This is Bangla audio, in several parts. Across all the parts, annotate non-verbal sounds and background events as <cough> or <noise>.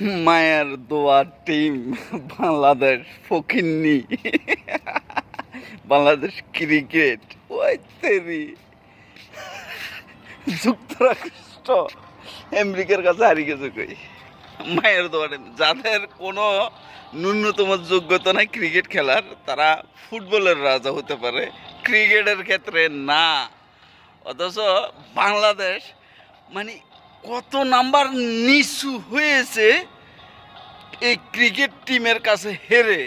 মায়ের দোয়া টিম বাংলাদেশ ফকিন্নি। বাংলাদেশ ক্রিকেট। ওই তেরি। যুক্তরাষ্ট্র। আমেরিকার কাছে হারিয়ে গেছে কই? মায়ের দোয়া টিম। যাদের কোনো ন্যূনতম যোগ্যতা নাই ক্রিকেট খেলার, তারা ফুটবলের রাজা হতে পারে। ক্রিকেটের ক্ষেত্রে না। অথচ বাংলাদেশ মানে কত নাম্বার নিচু হয়েছে, এই ক্রিকেট টিমের কাছে হেরে।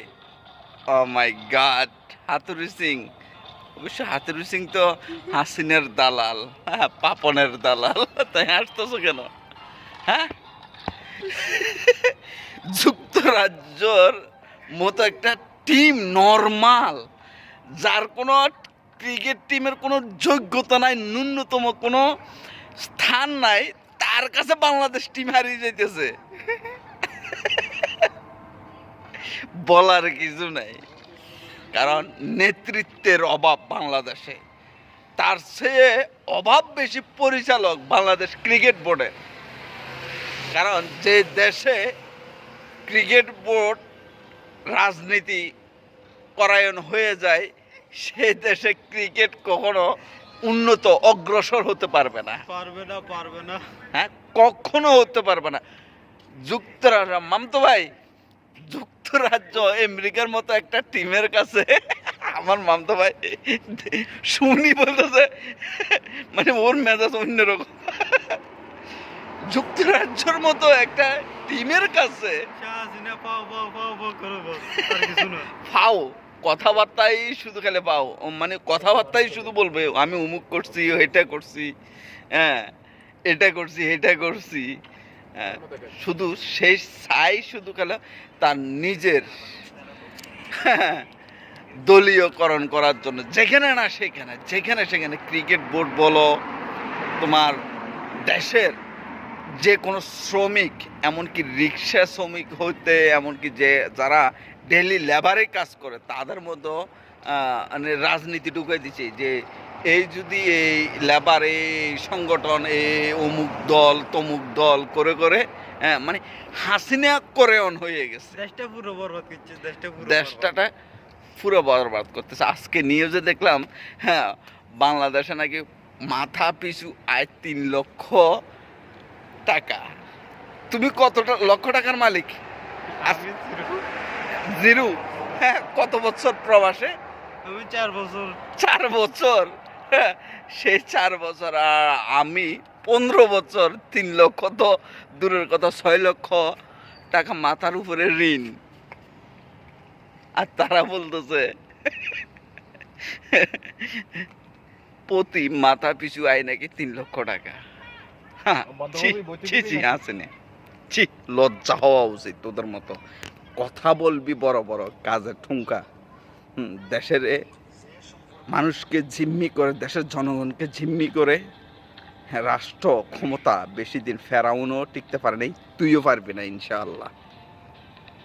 Oh my god Hathurusingha. অবশ্য হাতুরি সিং তো হাসিনের দালাল হ্যাঁ পাপনের দালাল। তাই হাসতেছো কেন? হ্যাঁ? যুক্তরাজ্যর মতো একটা টিম নর্মাল, যার কোনো ক্রিকেট টিমের কোনো যোগ্যতা নাই, ন্যূনতম কোনো স্থান নাই। তার কাছে বাংলাদেশ টিম হারিয়ে যাইতেছে? বলার কিছু নাই। কারণ নেতৃত্বের অভাব বাংলাদেশে। তার চেয়ে অভাব বেশি পরিচালক বাংলাদেশ ক্রিকেট বোর্ডে কারণ যে দেশে ক্রিকেট বোর্ড রাজনীতি পরায়ণ হয়ে যায় সেই দেশে ক্রিকেট কখনো উন্নত অগ্রসর হতে পারবে না। পারবে না পারবে না। হ্যাঁ কখনো হতে পারবে না। যুক্তরাষ্ট্র মামতো ভাই যুক্তরাজ্য আমেরিকার মতো একটা টিমের কাছে আমার মামতো ভাই শুনি বলতেছে মানে ওর মেজাজ অন্যরকম। যুক্তরাজ্যর মতো একটা টিমের কাছে ফাও। কথাবার্তাই শুধু খেলে পাও। মানে কথাবার্তাই শুধু বলবে আমি অমুক করছি এটা করছি হ্যাঁ এটা করছি এটা করছি হ্যাঁ, শুধু সেই সাই শুধু খেলে তার নিজের <laughs> দলীয়করণ করার জন্য যেখানে না সেখানে যেখানে সেখানে ক্রিকেট বোর্ড বলো তোমার দেশের যে কোনো শ্রমিক এমনকি রিক্সা শ্রমিক হইতে এমনকি যে যারা ডেলি লেবারে কাজ করে তাদের মধ্যে মানে রাজনীতি ঢুকে দিচ্ছে যে এই যদি এই লেবার এই সংগঠন এই অমুক দল তমুক দল করে করে হ্যাঁ মানে হাসিনা করে অন হয়ে গেছে। দেশটা পুরো বরবাদ করছে দেশটা পুরো দেশটাটা পুরো বরবাদ করতেছে। আজকে নিউজে দেখলাম হ্যাঁ বাংলাদেশে নাকি মাথা পিছু আয় তিন লক্ষ টাকা। তুমি কতটা লক্ষ টাকার মালিক? জিরু। হ্যাঁ কত বছর প্রবাসে? আমি চার বছর। চার বছর? হ্যাঁ, সেই চার বছর আর আমি পনেরো বছর তিন লক্ষ তো দূরের কথা ছয় লক্ষ টাকা মাথার উপরে ঋণ। আর তারা বলতেছে প্রতি মাথা পিছু আয় নাকি তিন লক্ষ টাকা? ছি, ছি ছি লজ্জা হওয়া উচিত তোদের মতো। কথা বলবি বড় বড় কাজের ঠুঙ্কা হুম, দেশের মানুষকে জিম্মি করে দেশের জনগণকে জিম্মি করে হ্যাঁ, রাষ্ট্র ক্ষমতা বেশি দিন ফেরাউনও টিকতে পারে নাই তুইও পারবি না ইনশাআল্লাহ।